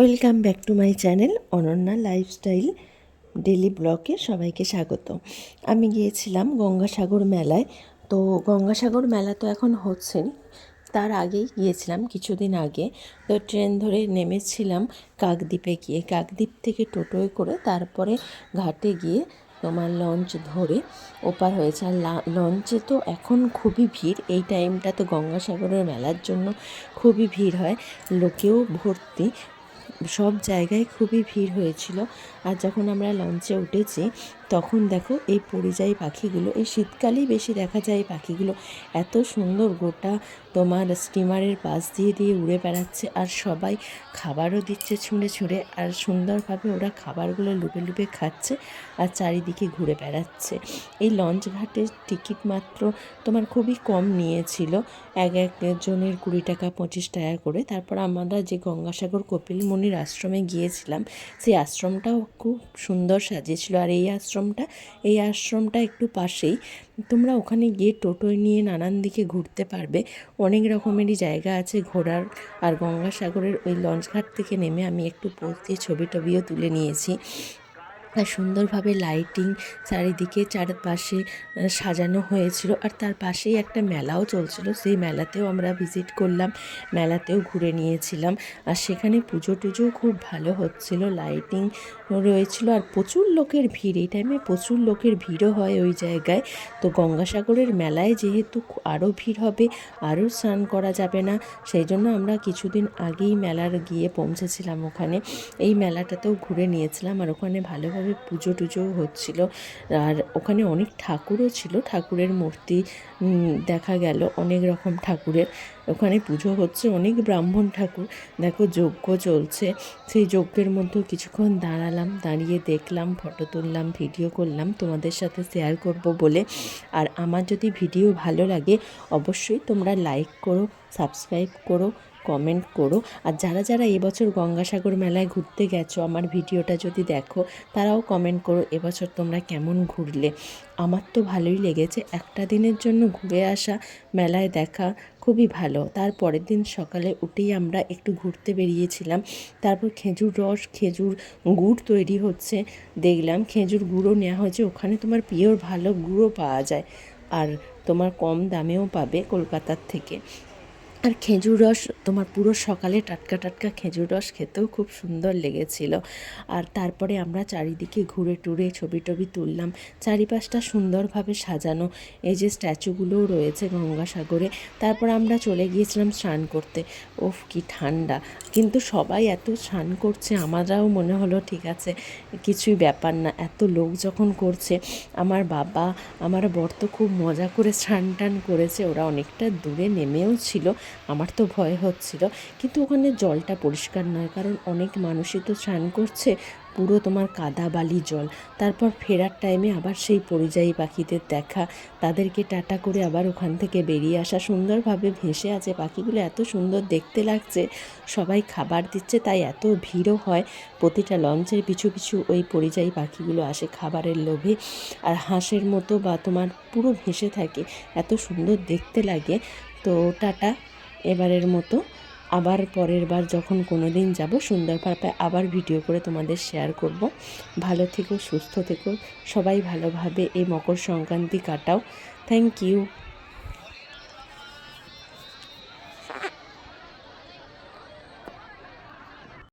Welcome back to my channel Ananya lifestyle daily ব্লগে সবাইকে স্বাগত। আমি গিয়েছিলাম গঙ্গাসাগর মেলায়। তো গঙ্গাসাগর মেলা তো এখন হচ্ছে তার আগেই গিয়েছিলাম কিছুদিন আগে। তো ট্রেন ধরে নেমেছিলাম কাকদ্বীপে গিয়ে। কাকদ্বীপ থেকে টোটোয় করে তারপরে ঘাটে গিয়ে তোমার লঞ্চ ধরে ওপার হয়েছে। আর লঞ্চে তো এখন খুবই ভিড়। এই টাইমটা তো গঙ্গাসাগরের মেলার জন্য খুবই ভিড় হয়। লোকেও ভর্তি। সব জায়গায় খুবই ভিড় হয়েছিল। আর যখন আমরা লঞ্চে উঠেছি তখন দেখো এই পরিযায়ী পাখিগুলো, এই শীতকালেই বেশি দেখা যায় পাখিগুলো। এত সুন্দর গোটা তোমার স্টিমারের পাশ দিয়ে দিয়ে উড়ে বেড়াচ্ছে আর সবাই খাবারও দিচ্ছে ছুঁড়ে ছুঁড়ে আর সুন্দরভাবে ওরা খাবারগুলো লুপে লুপে খাচ্ছে আর চারিদিকে ঘুরে বেড়াচ্ছে। এই লঞ্চ ঘাটের টিকিট মাত্র তোমার খুবই কম নিয়েছিল, এক একজনের কুড়ি টাকা, পঁচিশ টাকা করে। তারপর আমরা যে গঙ্গাসাগর কপিল কপিলমণির আশ্রমে গিয়েছিলাম, সেই আশ্রমটাও খুব সুন্দর সাজিয়েছিল আর এই আশ্রমটা, এই আশ্রমটা একটু পাশেই। তোমরা ওখানে গিয়ে টোটোয় নিয়ে নানান দিকে ঘুরতে পারবে। অনেক রকমেরই জায়গা আছে ঘোরার। আর গঙ্গাসাগরের ওই লঞ্চঘাট থেকে নেমে আমি একটু পোস্ট দিয়ে ছবি টবিও তুলে নিয়েছি। সুন্দরভাবে লাইটিং চারিদিকে চারপাশে সাজানো হয়েছিল। আর তার পাশেই একটা মেলাও চলছিল। সেই মেলাতেও আমরা ভিজিট করলাম, মেলাতেও ঘুরে নিয়েছিলাম। আর সেখানে পুজো টুজোও খুব ভালো হচ্ছিল লাইটিং রয়েছিল। আর প্রচুর লোকের ভিড়, এই টাইমে প্রচুর লোকের ভিড়ও হয় ওই জায়গায়। তো গঙ্গাসাগরের মেলায় যেহেতু আরও ভিড় হবে আরও স্নান করা যাবে না, সেই জন্য আমরা কিছুদিন আগেই মেলার গিয়ে পৌঁছেছিলাম ওখানে। এই মেলাটাতেও ঘুরে নিয়েছিলাম আর ওখানে ভালোভাবে ভাবে পুজো টুজোও হচ্ছিল। আর ওখানে অনেক ঠাকুরও ছিল। ঠাকুরের মূর্তি দেখা গেল অনেক রকম ঠাকুরের। ওখানে পুজো হচ্ছে অনেক ব্রাহ্মণ ঠাকুর। দেখো যজ্ঞ চলছে। সেই যজ্ঞের মধ্যেও কিছুক্ষণ দাঁড়ালাম, দাঁড়িয়ে দেখলাম ফটো তুললাম ভিডিও করলাম, তোমাদের সাথে শেয়ার করব বলে। আর আমার যদি ভিডিও ভালো লাগে, অবশ্যই তোমরা লাইক করো সাবস্ক্রাইব করো কমেন্ট করো। আর যারা যারা এবছর গঙ্গাসাগর মেলায় ঘুরতে গেছো, আমার ভিডিওটা যদি দেখো, তারাও কমেন্ট করো এবছর তোমরা কেমন ঘুরলে। আমার তো ভালোই লেগেছে। একটা দিনের জন্য ঘুরে আসা, মেলায় দেখা খুবই ভালো। তার পরের দিন সকালে উঠেই আমরা একটু ঘুরতে বেরিয়েছিলাম। তারপর খেজুর রস, খেজুর গুড় তৈরি হচ্ছে। দেখলাম খেজুর গুঁড়ো নেওয়া হয়েছে। ওখানে তোমার পিওর ভালো গুঁড়ো পাওয়া যায়। আর তোমার কম দামেও পাবে কলকাতার থেকে। আর খেজুর রস, তোমার পুরো সকালে টাটকা টাটকা খেজুর রস খেতেও খুব সুন্দর লেগেছিল। আর তারপরে আমরা চারিদিকে ঘুরে টুরে ছবি টবি তুললাম। চারিপাশটা সুন্দরভাবে সাজানো। এই যে স্ট্যাচুগুলোও রয়েছে গঙ্গাসাগরে। তারপর আমরা চলে গিয়েছিলাম স্নান করতে। ওফ, কি ঠান্ডা। কিন্তু সবাই এত স্নান করছে আমারাও মনে হলো, ঠিক আছে, কিছুই ব্যাপার না। এত লোক যখন করছে, আমার বাবা, আমার বর তো খুব মজা করে স্নান টান করেছে। ওরা অনেকটা দূরে নেমেও ছিল। আমার তো ভয় হচ্ছিল। কিন্তু ওখানে জলটা পরিষ্কার নয়, কারণ অনেক মানুষই তো স্নান করছে, পুরো তোমার কাদা বালি জল। তারপর ফেরার টাইমে আবার সেই পরিযায়ী পাখিদের দেখা। তাদেরকে টাটা করে আবার ওখান থেকে বেরিয়ে আসা। সুন্দরভাবে ভেসে আছে পাখিগুলো, এত সুন্দর দেখতে লাগছে। সবাই খাবার দিচ্ছে, তাই এত ভিড়ও হয়। প্রতিটা লঞ্চের পিছু পিছু ওই পরিযায়ী পাখিগুলো আসে খাবারের লোভে। আর হাঁসের মতো বা তোমার পুরো ভেসে থাকে, এত সুন্দর দেখতে লাগে। তো টাটা। এবারের মতো। আবার পরের বার যখন কোনো দিন যাব সুন্দরভাবে আবার ভিডিও করে তোমাদের শেয়ার করব। ভালো থেকো, সুস্থ থেকো। সবাই ভালোভাবে এই মকর সংক্রান্তি কাটাও। Thank you